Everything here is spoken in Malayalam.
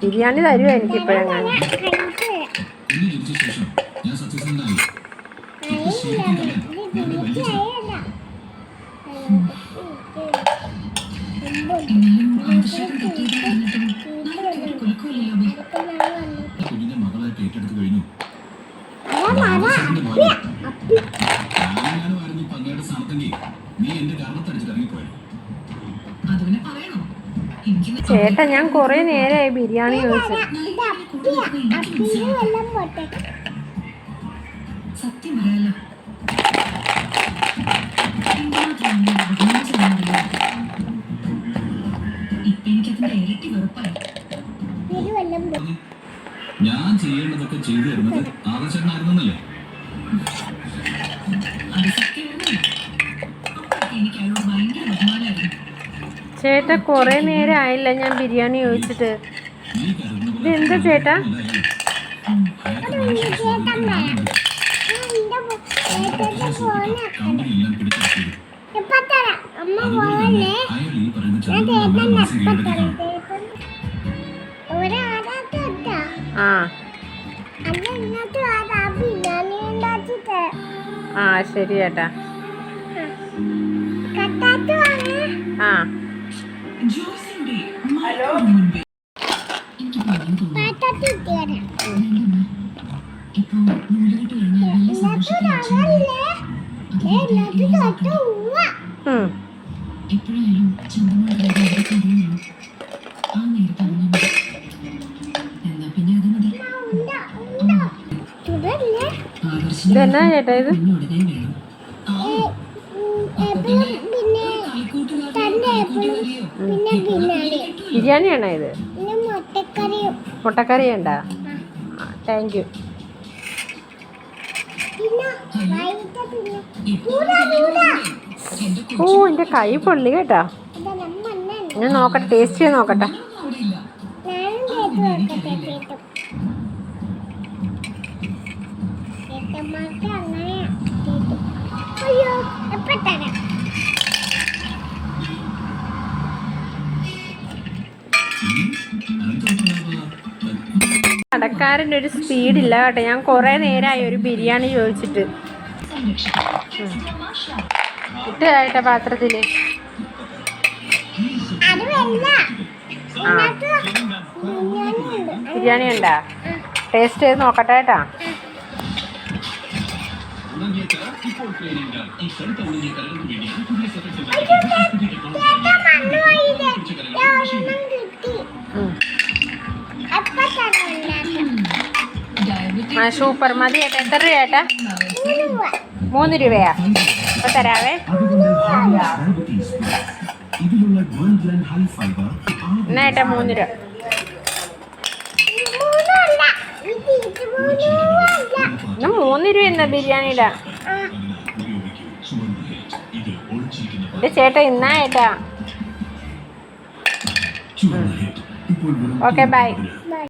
ബിരിയാണി തരുമോ എനിക്ക് ഇപ്പോഴെങ്ങാനും ഞാൻ കഴിച്ചു തരാം. ഇന്ന് ജനിച്ച ശേഷം ഞാൻ സത്യസന്ധനായി അറിയില്ല, ഇത് തീറ്റയായല്ല. കുഞ്ഞിന്റെ മകളായിട്ട് ഏറ്റെടുത്ത് കഴിഞ്ഞു. ഞാനും ആയിരുന്നു പങ്കയുടെ സ്ഥാനത്തെങ്കിൽ നീ എന്റെ കാരണത്തടിച്ചിട്ട് ഇറങ്ങിപ്പോയത് ചേട്ടാ ഞാൻ കൊറേ നേരമായി ബിരിയാണി ചോദിച്ചു. സത്യം പറയാലോ. ഞാൻ ചെയ്യേണ്ടതൊക്കെ ചെയ്തു തരുന്നത് ആദർശനായിരുന്നല്ലേ ചേട്ടാ കുറേ നേരം ആയില്ല ഞാൻ ബിരിയാണി ചോദിച്ചിട്ട്. ഇതെന്താ ചേട്ടാ? ആ. ആ ശരി ചേട്ടാ. ആ. ഉം. എപ്പോഴായാലും പറയുന്നു ആ നേരത്തെ എന്നാ പിന്നെ അത് മതി. ഇതെന്നാ ചേട്ടാ ഇത് പിന്നെ ഉടനെ വേണം ആ ഏ, ഉം, എപ്പഴും പിന്നെ തന്നെ എപ്പഴും പിന്നെ ബിരിയാണി ബിരിയാണിയാണോ ഇത്? മുട്ടക്കറി ഉണ്ടാ താങ്ക് യു ഓ എന്റെ കൈ പൊള്ളി കേട്ടാ. ഞാൻ നോക്കട്ടെ ടേസ്റ്റ് ചെയ്ത് നോക്കട്ടെ. അവിടെ കടക്കാരന്റെ ഒരു സ്പീഡില്ല കേട്ടോ. ഞാൻ കുറേ നേരമായി ഒരു ബിരിയാണി ചോദിച്ചിട്ട്. ഇട്ട് പാത്രത്തിൽ. ബിരിയാണി ഉണ്ടാ? ടേസ്റ്റ് ചെയ്ത് നോക്കട്ടെ കേട്ടാ. ആ സൂപ്പർ മതി. ഏട്ടാ എത്ര രൂപ ഏട്ടാ? മൂന്ന് രൂപ മൂന്ന് രൂപയാ. അപ്പൊ തരാവേ. എന്നേട്ടാ എന്നാ മൂന്ന് രൂപ. മൂന്ന് രൂപ എന്നാ ബിരിയാണിയുടെ. എന്റെ ചേട്ടാ ഇന്നാ വെറും ഓക്കെ ബൈ